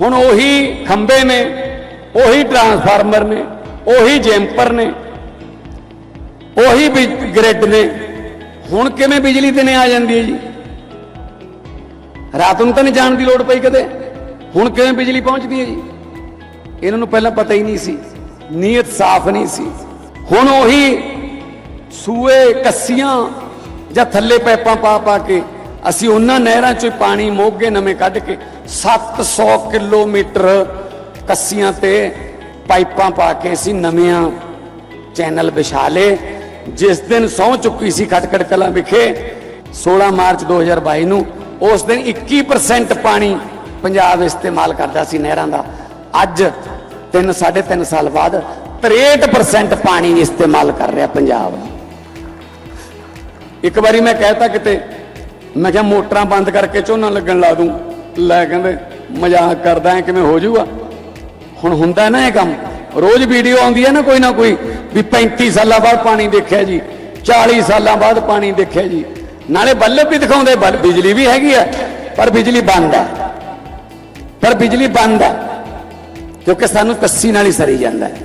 ਹੁਣ ਉਹੀ ਖੰਬੇ ਨੇ, ਉਹੀ ਟਰਾਂਸਫਾਰਮਰ ਨੇ, ਉਹੀ ਜੈਂਪਰ ਨੇ, ਉਹੀ ਗ੍ਰਿਡ ਨੇ। ਹੁਣ ਕਿਵੇਂ ਬਿਜਲੀ 'ਤੇ ਨੇ ਆ ਜਾਂਦੀ ਹੈ ਜੀ? ਰਾਤ ਨੂੰ ਤਾਂ ਨਹੀਂ ਜਾਣ ਦੀ ਲੋੜ ਪਈ ਕਦੇ ਹੁਣ ਕਿਵੇਂ ਬਿਜਲੀ ਪਹੁੰਚਦੀ ਹੈ ਜੀ? ਇਹਨਾਂ ਨੂੰ ਪਹਿਲਾਂ ਪਤਾ ਹੀ ਨਹੀਂ ਸੀ। ਨੀਅਤ ਸਾਫ਼ ਨਹੀਂ ਸੀ। ਹੁਣ ਉਹੀ ਸੂਏ, ਕੱਸੀਆਂ ਜਾਂ ਥੱਲੇ ਪੈਪਾਂ ਪਾ ਪਾ ਕੇ ਅਸੀਂ ਉਹਨਾਂ ਨਹਿਰਾਂ ਚੋਂ ਹੀ ਪਾਣੀ ਮੋਗੇ ਨਵੇਂ ਕੱਢ ਕੇ 700 ਕਿਲੋਮੀਟਰ ਕੱਸੀਆਂ ਤੇ ਪਾਈਪਾਂ ਪਾ ਕੇ ਅਸੀਂ ਨਵੀਆਂ ਚੈਨਲ ਵਿਛਾ ਲਏ। ਜਿਸ ਦਿਨ ਸਹੁੰ ਚੁੱਕੀ ਸੀ ਖਟਕੜ ਕਲਾਂ ਵਿਖੇ 16 ਮਾਰਚ 2022 ਨੂੰ, ਉਸ ਦਿਨ 21% ਪਾਣੀ ਪੰਜਾਬ ਇਸਤੇਮਾਲ ਕਰਦਾ ਸੀ ਨਹਿਰਾਂ ਦਾ। ਅੱਜ 3 3.5 ਸਾਲ ਬਾਅਦ 63% ਪਾਣੀ ਇਸਤੇਮਾਲ ਕਰ ਰਿਹਾ ਪੰਜਾਬ। ਇੱਕ ਵਾਰੀ ਮੈਂ ਕਹਿਤਾ ਕਿਤੇ ਮੈਂ ਕਿਹਾ ਮੋਟਰਾਂ ਬੰਦ ਕਰਕੇ ਝੋਨਾ ਲੱਗਣ ਲਾ ਦੂੰ। ਲੈ ਕਹਿੰਦੇ, ਮਜ਼ਾਕ ਕਰਦਾ, ਐ ਕਿਵੇਂ ਹੋ ਜਾਊਗਾ? ਹੁਣ ਹੁੰਦਾ ਨਾ ਇਹ ਕੰਮ। ਰੋਜ਼ ਵੀਡੀਓ ਆਉਂਦੀ ਹੈ ਨਾ ਕੋਈ ਨਾ ਕੋਈ, ਵੀ 35 ਸਾਲਾਂ ਬਾਅਦ ਪਾਣੀ ਦੇਖਿਆ ਜੀ 40 ਸਾਲਾਂ ਬਾਅਦ ਪਾਣੀ ਦੇਖਿਆ ਜੀ। ਨਾਲੇ ਬੱਲਬ ਵੀ ਦਿਖਾਉਂਦੇ ਬੱਲ- ਬਿਜਲੀ ਵੀ ਹੈਗੀ ਹੈ, ਪਰ ਬਿਜਲੀ ਬੰਦ ਹੈ। ਪਰ ਬਿਜਲੀ ਬੰਦ ਹੈ, ਕਿਉਂਕਿ ਸਾਨੂੰ ਕੱਸੀ ਨਾਲ ਹੀ ਸਰੀ ਜਾਂਦਾ ਹੈ।